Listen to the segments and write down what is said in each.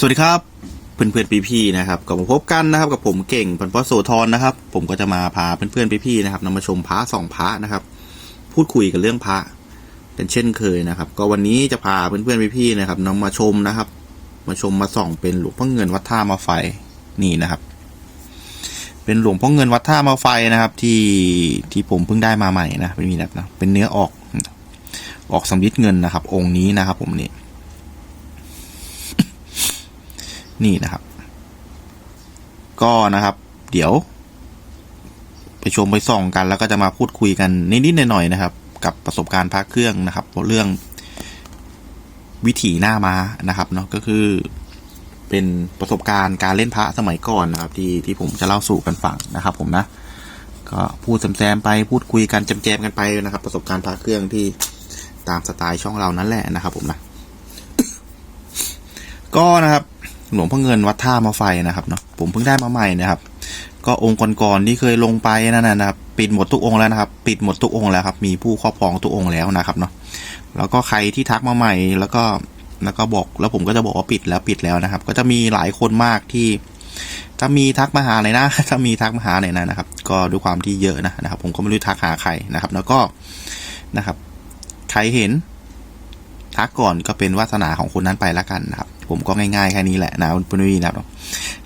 สวัสดีครับเพื่อนเพื่อนพี่พี่ๆนะครับก็มาพบกันนะครับกับผมเก่งพันพ่อโสธรนะครับ ผมก็จะมาพาเพื่อนเพื่อนพี่พี่ๆนะครับนำมาชมพระสองพระนะครับ พูดคุยกันเรื่องพระเป็นเช่นเคยนะครับ ก็วันนี้จะพาเพื่อนเพื่อนพี่พี่ๆนะครับนำมาชมนะครับ มาชมมาส่องเป็นหลวงพ่อเงินวัดท่ามาไฟนี่นะครับ เป็นหลวงพ่อเงินวัดท่ามาไฟนะครับ ที่ที่ผมเพิ่งได้มาใหม่นะไม่มีแบบนะเป็นเนื้อออก ออกสำริดเงินนะครับ องค์นี้นะครับ ผมนี่ นี่นะครับ ก็นะครับ เดี๋ยว ไปชมไปส่องกัน แล้วก็จะมาพูดคุยกันนิดๆหน่อยๆนะครับ กับประสบการณ์พระเครื่องนะครับเรื่องวิถีหน้าม้านะครับเนาะก็คือเป็นประสบการณ์การเล่นพระสมัยก่อนนะครับ ที่ที่ผมจะเล่าสู่กันฟังนะครับ ผมนะ ก็พูดแซมๆไปพูดคุยกันแจมๆกันไปนะครับ ประสบการณ์พระเครื่องที่ตามสไตล์ช่องเรานั่นแหละนะครับ ผมนะ ก็นะครับ หลวงพ่อเงินวัดท่ามาไฟนะครับเนาะผมเพิ่งได้มาใหม่นะครับ ก็องค์ก่อนๆที่เคยลงไปนั่นนะครับปิดหมดทุกองค์แล้วนะครับ ปิดหมดทุกองค์แล้วครับ มีผู้ครอบครองทุกองค์แล้วนะครับเนาะแล้วก็ใครที่ทักมาใหม่แล้วก็แล้วก็บอกแล้วผมก็จะบอกว่าปิดแล้วปิดแล้วนะครับ ก็จะมีหลายคนมากที่ถ้ามีทักมาหาเลยนะ ถ้ามีทักมาหาเลยนะนะครับ ก็ด้วยความที่เยอะนะนะครับ ผมก็ไม่รู้ทักหาใครนะครับ แล้วก็นะครับ ใครเห็น ทักก่อนก็เป็นวาสนาของคนนั้นไปละกันนะครับ ผมก็ง่ายๆแค่นี้แหละนะคุณวีนะครับ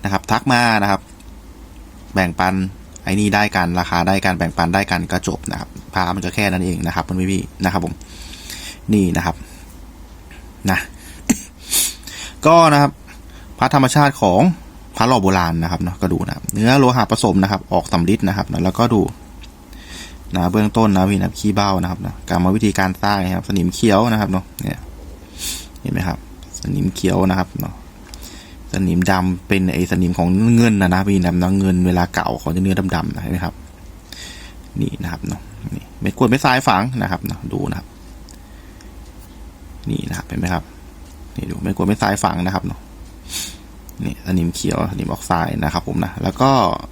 นะครับ ทักมานะครับ แบ่งปันไอ้นี่ได้กันราคาได้กันแบ่งปันได้กันก็จบนะครับพามันก็แค่นั้นเองนะครับคุณพี่ๆนะครับ ผมนี่นะครับนะก็นะครับพระธรรมชาติของพระหล่อโบราณนะครับเนาะก็ดูนะเนื้อโลหะผสมนะครับ ออกสำริดนะครับ แล้วก็ดู นะเบื้องต้นนะพี่นะขี้เบ้านะครับนะกรรมวิธีการสร้างนะครับ สนิมเขียวนะครับเนาะเนี่ยเห็นไหมครับ สนิมเขียวนะครับเนาะสนิมดำเป็นไอสนิมของเงินนะนะพี่นะนะเงินเวลาเก่าเขาจะเนื้อดำๆนะเห็นไหมครับ นี่นะครับเนาะนี่ไม่ควรไม่ทรายฝังนะครับเนาะดูนะครับ นี่นะครับเห็นไหมครับนี่ดูไม่ควรไม่ทรายฝังนะครับเนาะนี่สนิมเขียวสนิมออกไซด์นะครับ ผมนะแล้วก็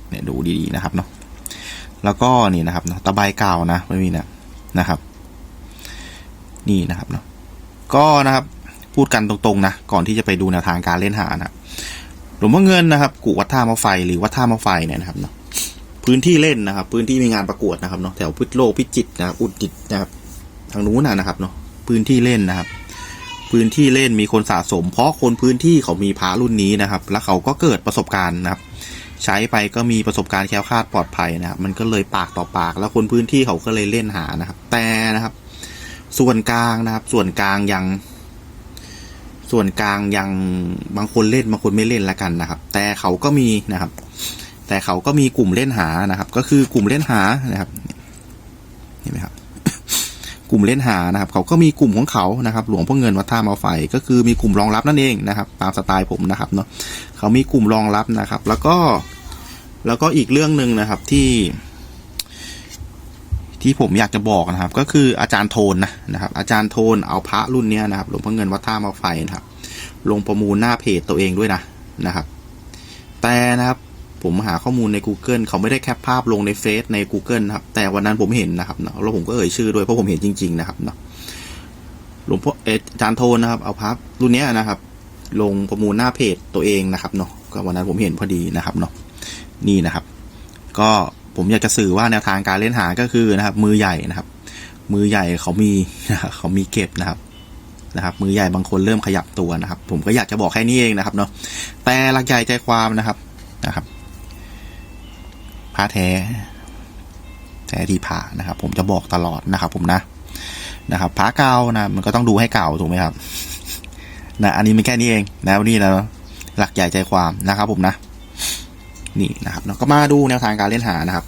เนี่ยดูดีๆนะครับเนาะ แล้วก็นี่นะครับตะไบเก่านะไม่มีนะนะครับ นี่นะครับเนาะก็นะครับพูดกันตรงๆนะก่อนที่จะไปดูแนวทางการเล่นหานะหลวงพ่อเงินนะครับกูวัดท่ามาไฟหรือวัดท่ามาไฟเนี่ยนะครับเนาะพื้นที่เล่นนะครับ พื้นที่มีงานประกวดนะครับเนาะแถวพุทธโลกพิจิตรนะอุตรดิตนะครับทางนู้นนะครับเนาะพื้นที่เล่นนะครับ พื้นที่เล่นมีคนสะสม เพราะคนพื้นที่เขามีพารุ่นนี้นะครับ แล้วเขาก็เกิดประสบการณ์นะครับ ใช้ไปก็มีประสบการณ์แคล้วคลาดปลอดภัยนะครับ มันก็เลยปากต่อปาก แล้วคนพื้นที่เขาก็เลยเล่นหานะครับ แต่นะครับ ส่วนกลางนะครับ ส่วนกลางยัง ส่วนกลางยังบางคนเล่นบางคนไม่เล่นละกันนะครับ แต่เขาก็มีนะครับ แต่เขาก็มีกลุ่มเล่นหานะครับ ก็คือกลุ่มเล่นหานะครับเห็นไหมครับกลุ่มเล่นหานะครับ เขาก็มีกลุ่มของเขานะครับ หลวงพ่อเงินวัดท่ามาไฟก็คือมีกลุ่มรองรับนั่นเองนะครับ ตามสไตล์ผมนะครับเนาะเขามีกลุ่มรองรับนะครับ แล้วก็ แล้วก็อีกเรื่องหนึ่งนะครับที่ ที่ผมอยากจะบอกนะครับ ก็คืออาจารย์โทนนะนะครับ อาจารย์โทนเอาพระรุ่นเนี้ยนะครับหลวงพ่อเงินวัดท่ามาไฟนะครับ ลงประมูลหน้าเพจตัวเองด้วยนะนะครับ แต่นะครับผมหาข้อมูลใน Google เขาไม่ได้แคปภาพลงในเฟซใน Google นะครับ แต่วันนั้นผมเห็นนะครับเนาะแล้วผมก็เอ่ยชื่อด้วยเพราะผมเห็นจริง ๆ นะครับเนาะหลวงพ่อเอาจารย์โทนนะครับ เอาภาพรุ่นนี้นะครับ ลงประมูลหน้าเพจตัวเองนะครับเนาะก็วันนั้นผมเห็นพอดีนะครับเนาะ นี่นะครับ ก็ผมอยากจะสื่อว่าแนวทางการเล่นหาก็คือนะครับ มือใหญ่นะครับ มือใหญ่เขามีเขามีเก็บนะครับนะครับ มือใหญ่บางคนเริ่มขยับตัวนะครับ ผมก็อยากจะบอกแค่นี้เองนะครับเนาะแต่หลักใหญ่ใจความนะครับนะครับผ้าแท้แท้ที่ผ่านะครับ ผมจะบอกตลอดนะครับ ผมนะนะครับผ้าเก่านะมันก็ต้องดูให้เก่าถูกไหมครับนะอันนี้มันแค่นี้เองนะวันนี้นะหลักใหญ่ใจความนะครับผมนะ นี่นะครับเราก็มาดูแนวทางการเล่นหานะครับ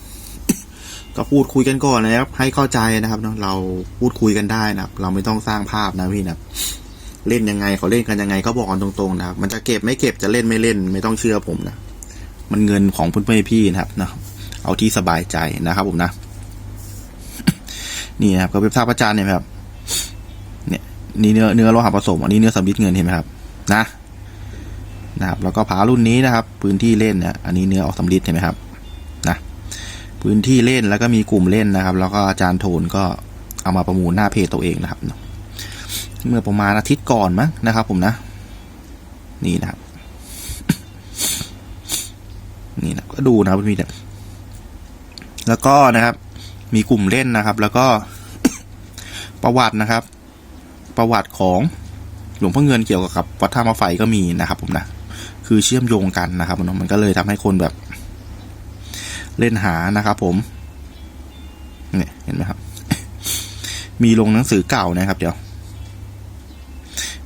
ก็พูดคุยกันก่อนนะครับ ให้เข้าใจนะครับเนาะเราพูดคุยกันได้นะครับ เราไม่ต้องสร้างภาพนะพี่นะเล่นยังไงเขาเล่นกันยังไงก็บอกกันตรงๆนะครับ มันจะเก็บไม่เก็บจะเล่นไม่เล่น ไม่ต้องเชื่อผมนะมันเงินของเพื่อนๆพี่นะครับนะเอาที่สบายใจนะครับผมนะ นี่นะครับก็เป็นภาพอาจารย์เนี่ยครับ เนี่ยนี่เนื้อเนื้อโลหะผสม อันนี้เนื้อสำริดเงินเห็นไหมครับ นะ นะครับแล้วก็ผารุ่นนี้นะครับ พื้นที่เล่นเนี่ยอันนี้เนื้อออกสำริดเห็นไหมครับนะพื้นที่เล่นแล้วก็มีกลุ่มเล่นนะครับ แล้วก็อาจารย์โทนก็เอามาประมูลหน้าเพจตัวเองนะครับ เมื่อประมาณอาทิตย์ก่อนมั้งนะครับ ผมนะ นี่นะครับ นี่นะก็ดูนะครับพี่เนี่แล้วก็นะครับ มีกลุ่มเล่นนะครับ แล้วก็ประวัตินะครับ ประวัติของหลวงพ่อเงินเกี่ยวกับวัดท่ามาไฟก็มีนะครับผมนะ คือเชื่อมโยงกันนะครับมันก็เลยทำให้คนแบบเล่นหานะครับ ผมเนี่ยเห็นไหมครับ มีลงหนังสือเก่านะครับ เดี๋ยว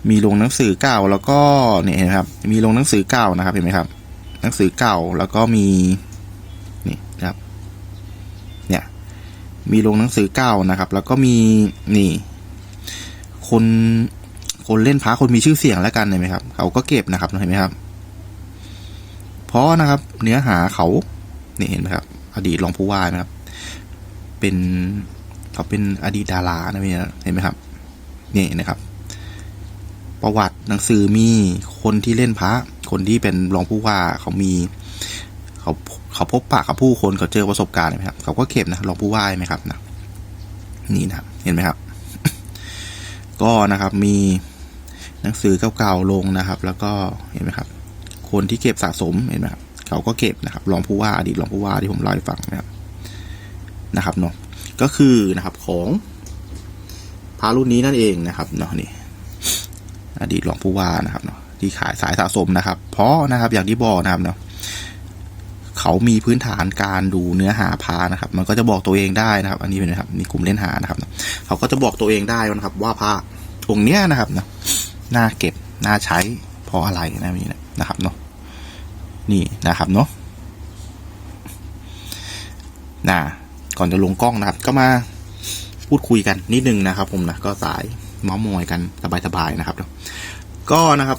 มีลงหนังสือเก่าแล้วก็เนี่ยเห็นไหมครับ มีลงหนังสือเก่านะครับ เห็นไหมครับ หนังสือเก่าแล้วก็มีนี่นะครับ เนี่ย มีลงหนังสือเก่านะครับ แล้วก็มีนี่ คนคนเล่นพระคนมีชื่อเสียงแล้วกันเห็นไหมครับ เขาก็เก็บนะครับเห็นไหมครับ เพราะนะครับ เนื้อหาเขานี่เห็นไหมครับ อดีตรองผู้ว่านะครับ เป็นเขาเป็นอดีตดารานะพี่นะเห็นไหมครับนี่นะครับ ประวัติหนังสือมีคนที่เล่นพระ คนที่เป็นรองผู้ว่าเขามีเขาเขาพบปะกับผู้คนเขาเจอประสบการณ์ไหมครับ เขาก็เก็บนะรองผู้ว่าไหมครับนะนี่นะครับเห็นไหมครับ ก็นะครับมีหนังสือเก่าๆลงนะครับ แล้วก็เห็นไหมครับ คนที่เก็บสะสมเห็นไหมครับเขาก็เก็บนะครับรองผู้ว่าอดีตรองผู้ว่าที่ผมเล่าให้ฟังนะครับนะครับเนาะก็คือนะครับของพระรุ่นนี้นั่นเองนะครับเนาะนี่อดีตรองผู้ว่านะครับเนาะที่ขายสายสะสมนะครับ เพราะนะครับอย่างที่บอกนะครับเนาะเขามีพื้นฐานการดูเนื้อหาพานะครับ มันก็จะบอกตัวเองได้นะครับ อันนี้เป็นนะครับมีกลุ่มเล่นหานะครับ เขาก็จะบอกตัวเองได้นะครับ ว่าพระองค์เนี้ยนะครับเนาะน่าเก็บน่าใช้เพราะอะไรนะนี่นะ นะครับเนาะนี่นะครับเนาะนะก่อนจะลงกล้องนะครับ ก็มาพูดคุยกันนิดนึงนะครับ ผมนะก็สายเมาส์มอยกันสบายๆนะครับเนาะก็นะครับ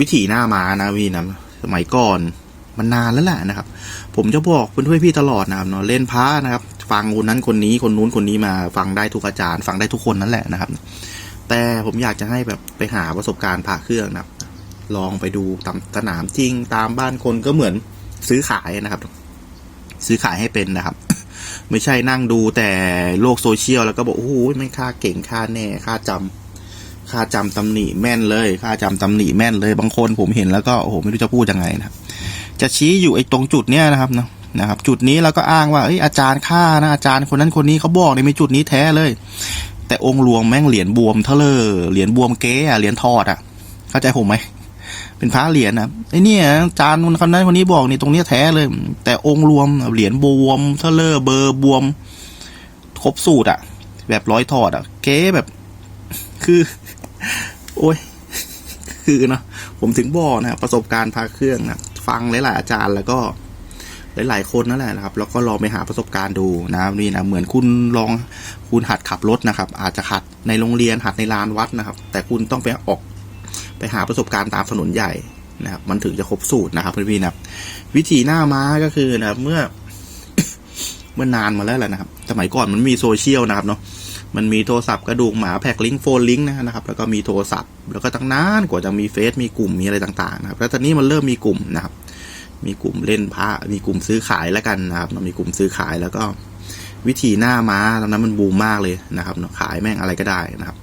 วิถีหน้ามานะพี่นะสมัยก่อนมันนานแล้วแหละนะครับ ผมจะบอกเพื่อนๆพี่ตลอดนะครับเนาะเล่นพระนะครับ ฟังคนนั้นคนนี้คนนู้นคนนี้มา ฟังได้ทุกอาจารย์ ฟังได้ทุกคนนั่นแหละนะครับ แต่ผมอยากจะให้แบบไปหาประสบการณ์พระเครื่องนะครับ ลองไปดูตามสนามจริงตามบ้านคนก็เหมือนซื้อขายนะครับ ซื้อขายให้เป็นนะครับ ไม่ใช่นั่งดูแต่โลกโซเชียลแล้วก็บอกโอ้โหไม่ค่าเก่งค่าแน่ค่าจำค่าจำตำหนิแม่นเลยค่าจำตำหนิแม่นเลยบางคนผมเห็นแล้วก็โอ้โหไม่รู้จะพูดยังไงนะครับจะชี้อยู่ไอ้ตรงจุดเนี้ยนะครับนะนะครับ จุดนี้แล้วก็อ้างว่าเอ้ยอาจารย์ค่านะอาจารย์คนนั้นคนนี้เขาบอกในมีจุดนี้แท้เลย แต่องค์รวมแม่งเหรียญบวมเท่าเลยเหรียญบวมเก๊อะเหรียญทอดอะเข้าใจผมไหม เป็นพระเหรียญนะไอ้เนี่ยอาจารย์คนนั้นคนนี้บอกนี่ตรงเนี้ยแท้เลย แต่องค์รวมเหรียญบวมเท่าเลยเบอร์บวม ครบสูตรอะแบบร้อยทอดอะเก๊แบบ คือ โอ้ยคือเนาะผมถึงบอกนะประสบการณ์พาเครื่องนะฟังหลายๆอาจารย์แล้วก็หลายๆคนนั่นแหละนะครับแล้วก็ลองไปหาประสบการณ์ดูนะนี่นะเหมือนคุณลองคุณหัดขับรถนะครับ อาจจะหัดในโรงเรียนหัดในลานวัดนะครับ แต่คุณต้องไปออก ไปหาประสบการณ์ตามถนนใหญ่นะครับ มันถึงจะครบสูตรนะครับพี่ๆนะครับ วิธีหน้าม้าก็คือนะครับ เมื่อ เมื่อนานมาแล้วแหละนะครับ สมัยก่อนมันมีโซเชียลนะครับเนาะมันมีโทรศัพท์กระดูกหมาแพ็กลิงก์โฟนลิงก์นะครับ แล้วก็มีโทรศัพท์ แล้วก็ตั้งนานกว่าจะมีเฟซมีกลุ่มมีอะไรต่างๆนะครับ แล้วตอนนี้มันเริ่มมีกลุ่มนะครับ มีกลุ่มเล่นพระมีกลุ่มซื้อขายแล้วกันนะครับมีกลุ่มซื้อขายแล้วก็ วิธีหน้าม้าตอนนั้นมันบูมมากเลยนะครับขายแม่งอะไรก็ได้นะครับ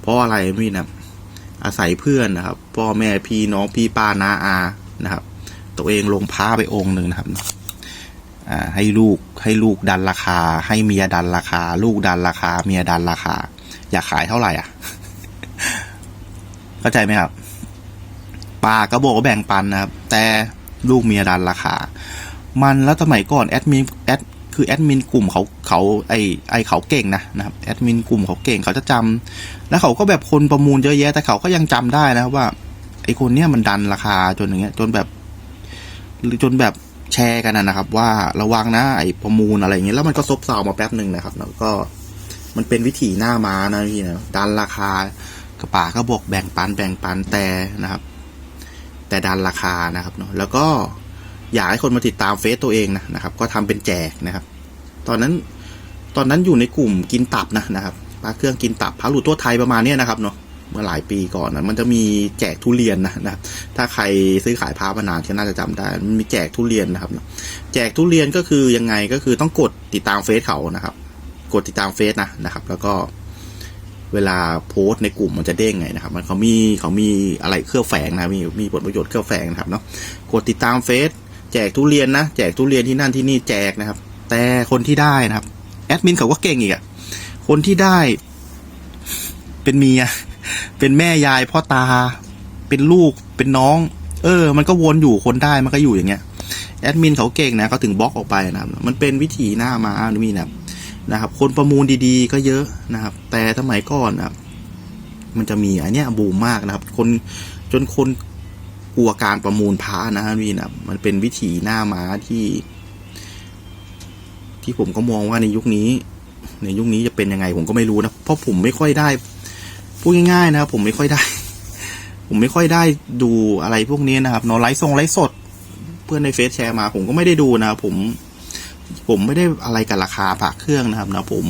เพราะอะไรไม่นะ อาศัยเพื่อนนะครับ พ่อแม่พี่น้องพี่ป้าน้าอานะครับ ตัวเองลงพระไปองค์หนึ่งนะครับอ่าให้ลูกให้ลูกดันราคา ให้เมียดันราคา ลูกดันราคา เมียดันราคา อยากขายเท่าไหร่อะเข้าใจไหมครับป้าก็บอกว่าแบ่งปันนะครับ แต่ลูกเมียดันราคา มันแล้วสมัยก่อนแอดมินแอด คือแอดมินกลุ่มเขาเขาไอไอเขาเก่งนะนะครับแอดมินกลุ่มเขาเก่งเขาจะจำแล้วเขาก็แบบคนประมูลเยอะแยะแต่เขาก็ยังจำได้นะครับว่าไอคนเนี้ยมันดันราคาจนอย่างเงี้ย จนแบบหรือจนแบบแชร์กันนะครับ ว่าระวังนะไอประมูลอะไรอย่างเงี้ยแล้วมันก็ซบเซามาแป๊บหนึ่งนะครับ แล้วก็มันเป็นวิธีหน้าม้านะพี่นะดันราคากระป๋าก็บอกแบ่งปันแบ่งปันแต่นะครับ แต่ดันราคานะครับเนาะแล้วก็อยากให้คนมาติดตามเฟซตัวเองนะนะครับ ก็ทำเป็นแจกนะครับ ตอนนั้น ตอนนั้นอยู่ในกลุ่มกินตับนะนะครับปลาเครื่องกินตับพระหลุดทั่วไทยประมาณนี้นะครับเนาะเมื่อหลายปีก่อนนะมันจะมีแจกทุเรียนนะนะครับถ้าใครซื้อขายพระมานานก็น่าจะจำได้มันมีแจกทุเรียนนะครับแจกทุเรียนก็คือยังไงก็คือต้องกดติดตามเฟซเขานะครับ กดติดตามเฟซนะนะครับ แล้วก็เวลาโพสต์ในกลุ่มมันจะเด้งไงนะครับ มันเขามีเขามีอะไรเครื่องแฝงนะมีมีผลประโยชน์เครื่องแฝงนะครับเนาะกดติดตามเฟซแจกทุเรียนนะแจกทุเรียนที่นั่นที่นี่แจกนะครับ แต่คนที่ได้นะครับ แอดมินเขาก็เก่งอีกอะคนที่ได้ เป็นเมีย เป็นแม่ยายพ่อตา เป็นลูกเป็นน้อง เออ มันก็วนอยู่คนได้มันก็อยู่อย่างเงี้ย แอดมินเขาเก่งนะเขาถึงบล็อกออกไปนะครับ มันเป็นวิถีหน้ามาอามีนะครับนะครับ คนประมูลดีๆ ก็เยอะนะครับ แต่สมัยก่อนนะครับ มันจะมีอันเนี้ยบูมมากนะครับ คนจนคนกลัวการประมูลพระนะฮะพี่นะมันเป็นวิถีหน้าม้าที่ ที่ผมก็มองว่าในยุคนี้ ในยุคนี้จะเป็นยังไงผมก็ไม่รู้นะเพราะผมไม่ค่อยได้พูดง่ายๆนะครับผมไม่ค่อยได้ ผมไม่ค่อยได้ดูอะไรพวกนี้นะครับเนอะไลฟ์ทรงไลฟ์สด เพื่อนในเฟซแชร์มา ผมก็ไม่ได้ดูนะครับผม ผมไม่ได้อะไรกับราคาผักเครื่องนะครับนะผม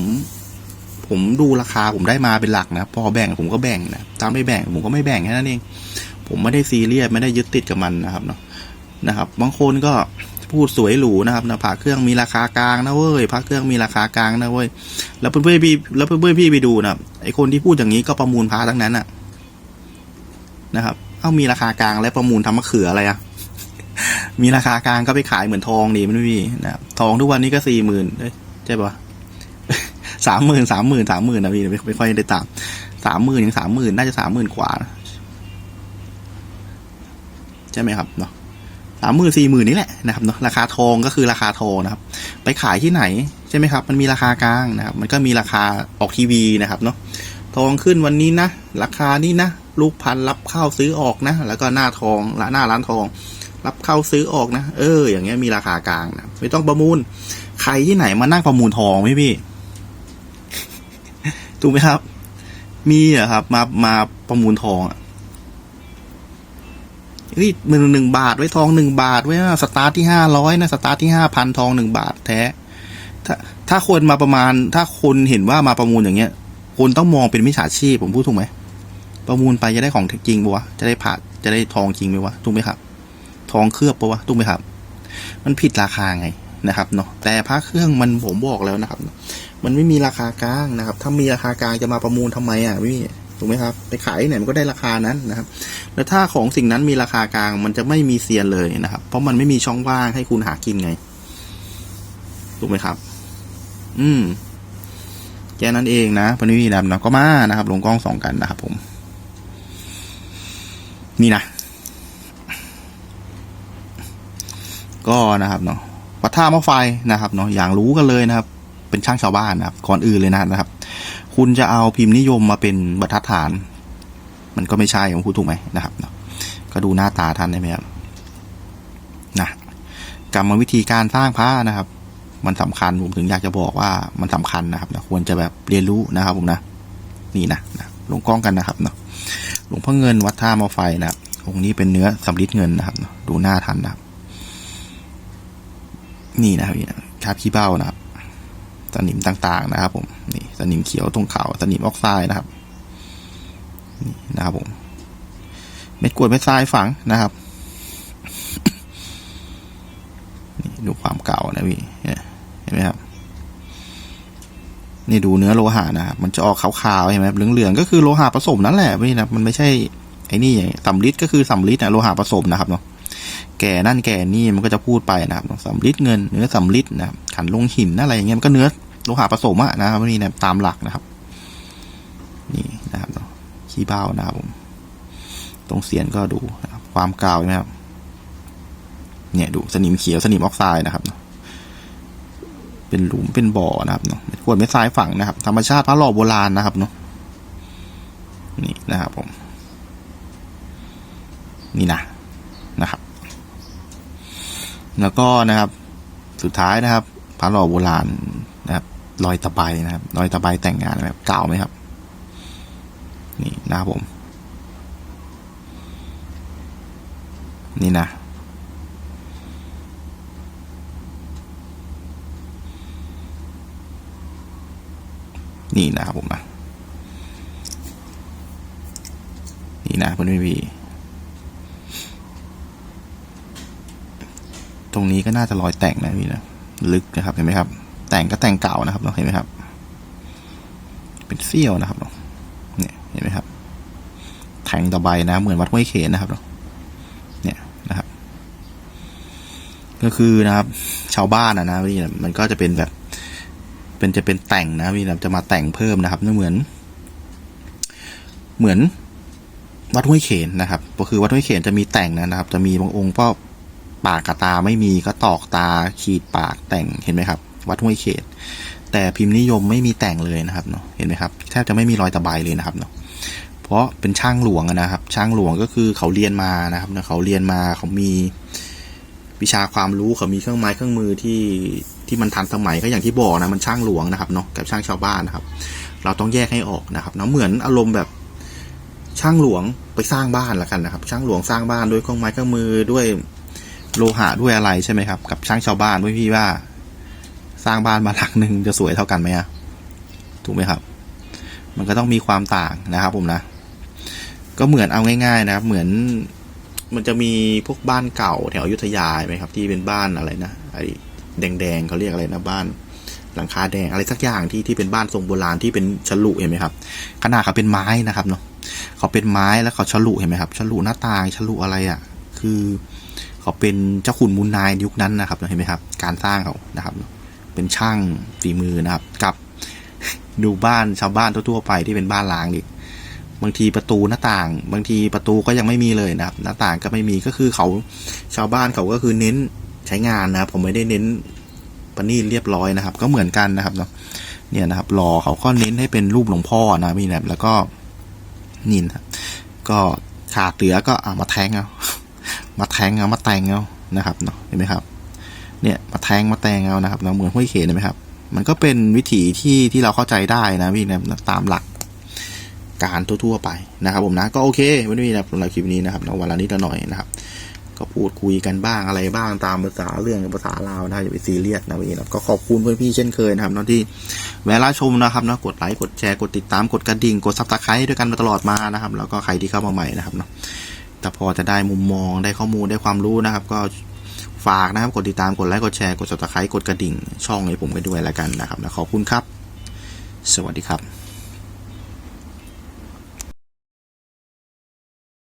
ผมดูราคาผมได้มาเป็นหลักนะพอแบ่งผมก็แบ่งนะถ้าไม่แบ่งผมก็ไม่แบ่งแค่นั้นเองผมไม่ได้ซีเรียสไม่ได้ยึดติดกับมันนะครับเนาะนะครับ บางคนก็ พูดสวยหรูนะครับนะผักเครื่องมีราคากลางนะเว้ยผักเครื่องมีราคากลางนะเว้ยแล้วเพื่อนๆพี่แล้วเพื่อนๆพี่ไปดูนะไอคนที่พูดอย่างนี้ก็ประมูลพระทั้งนั้นอะนะครับ เอ้ามีราคากลางและประมูลทำมะเขืออะไรอะมีราคากลางก็ไปขายเหมือนทองดีไม่รู้พี่นะทองทุกวันนี้ก็สี่หมื่นใช่ปะสามหมื่นสามหมื่นสามหมื่นนะพี่ไม่ค่อยได้ตามสามหมื่นถึงสามหมื่นน่าจะสามหมื่นกว่าใช่ไหมครับเนาะ สามหมื่นสี่หมื่นนี่แหละนะครับเนาะราคาทองก็คือราคาทองนะครับ ไปขายที่ไหนใช่ไหมครับ มันมีราคากลางนะครับ มันก็มีราคาออกทีวีนะครับเนาะทองขึ้นวันนี้นะ ราคานี้นะ ลูกพันรับเข้าซื้อออกนะ แล้วก็หน้าทองละหน้าร้านทอง รับเข้าซื้อออกนะ เออ อย่างเงี้ยมีราคากลางนะไม่ต้องประมูล ใครที่ไหนมานั่งประมูลทองไหมพี่ถูกไหมครับ มีอะครับ มามาประมูลทองอะ เฮ้ยหนึ่งหนึ่งบาทไว้ทองหนึ่งบาทไว้นะสตาร์ทที่ห้าร้อยนะสตาร์ทที่ห้าพันทองหนึ่งบาทแท้ ถ้าถ้าคนมาประมาณ ถ้าคนเห็นว่ามาประมูลอย่างเงี้ยคนต้องมองเป็นมิจฉาชีพผมพูดถูกไหมประมูลไปจะได้ของจริงปะวะจะได้ผ่าจะได้ทองจริงไหมวะถูกไหมครับ ทองเคลือบปะวะถูกไหมครับ มันผิดราคาไงนะครับเนาะแต่พระเครื่องมันผมบอกแล้วนะครับ มันไม่มีราคากลางนะครับ ถ้ามีราคากลางจะมาประมูลทำไมอะพี่ ถูกไหมครับ ไปขายที่ไหนมันก็ได้ราคานั้นนะครับ แล้วถ้าของสิ่งนั้นมีราคากลางมันจะไม่มีเซียนเลยนะครับ เพราะมันไม่มีช่องว่างให้คุณหากินไง ถูกไหมครับ อืมแค่นั้นเองนะพนิวีดำนะก็มานะครับ ลงกล้องสองกันนะครับ ผม นี่นะก็นะครับเนาะวัดท่ามะไฟนะครับเนาะอย่างรู้กันเลยนะครับ เป็นช่างชาวบ้านนะครับก่อนอื่นเลยนะครับ คุณจะเอาพิมพ์นิยมมาเป็นบรรทัดฐาน มันก็ไม่ใช่ผมพูดถูกไหมนะครับเนาะก็ดูหน้าตาท่านได้ไหมครับนะกรรมวิธีการสร้างพระนะครับ มันสำคัญผมถึงอยากจะบอกว่ามันสำคัญนะครับนะควรจะแบบเรียนรู้นะครับผมนะ นี่นะนะลงกล้องกันนะครับเนาะหลวงพ่อเงินวัดท่ามาไฟนะครับองค์นี้เป็นเนื้อสำริดเงินนะครับ ดูหน้าทันนะครับ นี่นะครับนี่คาบขี้เบ้านะครับ สนิมต่างๆนะครับ ผมนี่สนิมเขียวตรงเขาสนิมออกไซด์นะครับนี่นะครับผมเม็ดกรวดเม็ดทรายฝังนะครับนี่ดูความเก่านะพี่เนี่ยเห็นไหมครับนี่ดูเนื้อโลหะนะครับมันจะออกขาวๆเห็นไหมครับเหลืองๆก็คือโลหะผสมนั่นแหละพี่นะมันไม่ใช่ไอ้นี่อย่างสำลิดก็คือสำลิดนะโลหะผสมนะครับเนาะ แก่นั่นแก่นี่มันก็จะพูดไปนะครับสำลิดเงินเนื้อสำลิดนะครับขันลงหินอะไรอย่างเงี้ยมันก็เนื้อโลหะผสมอะนะครับนี่นะตามหลักนะครับ นี่นะครับขี้เบ้านะครับผมตรงเสียนก็ดูนะครับความกาวใช่ไหมครับ เนี่ยดูสนิมเขียวสนิมออกไซด์นะครับ เป็นหลุมเป็นบ่อนะครับเนาะขวดไม่ทรายฝังนะครับ ธรรมชาติพระหล่อโบราณนะครับเนาะนี่นะครับผม นี่นะนะครับ แล้วก็นะครับสุดท้ายนะครับพระหล่อโบราณนะครับรอยตะไบนะครับรอยตะไบแต่งงานแบบเก่าไหมครับ นี่นะครับผม นี่นะนี่นะครับผมนะ นี่นะคุณพี่ ตรงนี้ก็น่าจะรอยแต่งนะพี่นะลึกนะครับเห็นไหมครับ แต่งก็แต่งเก่านะครับเนาเห็นไหมครับ เป็นเสี้ยวนะครับเนาะเนี่ยเห็นไหมครับ แทงตะไบนะ เหมือนวัดห้วยเขนนะครับเนาะเนี่ยนะครับ ก็คือนะครับ ชาวบ้านอะนะพี่นะมันก็จะเป็นแบบ เป็นจะเป็นแต่งนะพี่นะจะมาแต่งเพิ่มนะครับนั่นเหมือน เหมือนวัดห้วยเขนนะครับ ก็คือวัดห้วยเขนจะมีแต่งนะครับ จะมีบางองค์ก็ ปากกับตาไม่มีก็ตอกตาขีดปากแต่งเห็นไหมครับ วัดห้วยเขนแต่พิมพ์นิยมไม่มีแต่งเลยนะครับเนาะเห็นไหมครับแทบจะไม่มีรอยตะไบเลยนะครับเนาะเพราะเป็นช่างหลวงนะครับ ช่างหลวงก็คือเขาเรียนมานะครับเนาะเขาเรียนมาเขามีวิชาความรู้เขามีเครื่องไม้เครื่องมือที่ที่มันทันสมัยก็อย่างที่บอกนะมันช่างหลวงนะครับเนาะกับช่างชาวบ้านนะครับ เราต้องแยกให้ออกนะครับเนาะเหมือนอารมณ์แบบช่างหลวงไปสร้างบ้านละกันนะครับ ช่างหลวงสร้างบ้านด้วยเครื่องไม้เครื่องมือด้วย โลหะด้วยอะไรใช่ไหมครับ กับช่างชาวบ้านด้วยพี่ว่า สร้างบ้านมาหลังหนึ่งจะสวยเท่ากันไหมอะถูกไหมครับ มันก็ต้องมีความต่างนะครับ ผมนะ ก็เหมือนเอาง่าย ๆ นะครับ เหมือนมันจะมีพวกบ้านเก่าแถวอยุธยาไหมครับ ที่เป็นบ้านอะไรนะไอ้แดงๆเขาเรียกอะไรนะบ้าน หลังคาแดงอะไรสักอย่างที่ที่เป็นบ้านทรงโบราณที่เป็นฉลุเห็นไหมครับขนาดเขาเป็นไม้นะครับเนาะเขาเป็นไม้แล้วเขาฉลุเห็นไหมครับฉลุหน้าต่างฉลุอะไรอะ่ะ คือ เขาเป็นเจ้าขุนมูลนายยุคนั้นนะครับเห็นไหมครับ การสร้างเขานะครับ เป็นช่างฝีมือนะครับ กับดูบ้านชาวบ้านทั่วๆไปที่เป็นบ้านล้างดิบางทีประตูหน้าต่าง บางทีประตูก็ยังไม่มีเลยนะครับ หน้าต่างก็ไม่มีก็คือเขาชาวบ้านเขาก็คือเน้นใช้งานนะครับ ผมไม่ได้เน้นประณีตเรียบร้อยนะครับ ก็เหมือนกันนะครับเนาะเนี่ยนะครับหล่อเขาก็เน้นให้เป็นรูปหลวงพ่อนะพี่นะแล้วก็นี่นครับก็ขาดเหลือก็เอามาแทงเอา มาแทงเอามาแตงเอานะครับเนาะเห็นไหมครับเนี่ยมาแทงมาแตงเอานะครับเนาะเหมือนห้วยเขนเห็นไหมครับ มันก็เป็นวิถีที่ที่เราเข้าใจได้นะพี่นะตามหลักการทั่วๆไปนะครับผมนะก็โอเควันนี้นะสำหรับคลิปนี้นะครับเนาวันละนิดละหน่อยนะครับ ก็พูดคุยกันบ้างอะไรบ้างตามภาษาเรื่องภาษาลาวนะอย่าไปซีเรียสนะพี่นะก็ขอบคุณเพื่อนพี่เช่นเคยนะครับเนาะที่แวะรับชมนะครับนะกดไลค์กดแชร์กดติดตามกดกระดิ่งกดซับสไครต์ด้วยกันมาตลอดมานะครับ แล้วก็ใครที่เข้ามาใหม่นะครับเนาะ แต่พอจะได้มุมมองได้ข้อมูลได้ความรู้นะครับ ก็ฝากนะครับกดติดตามกดไลค์กดแชร์กดซับสไครต์กดกระดิ่ง ช่องให้ผมกันด้วยแล้วกันนะครับนะขอบคุณครับ สวัสดีครับ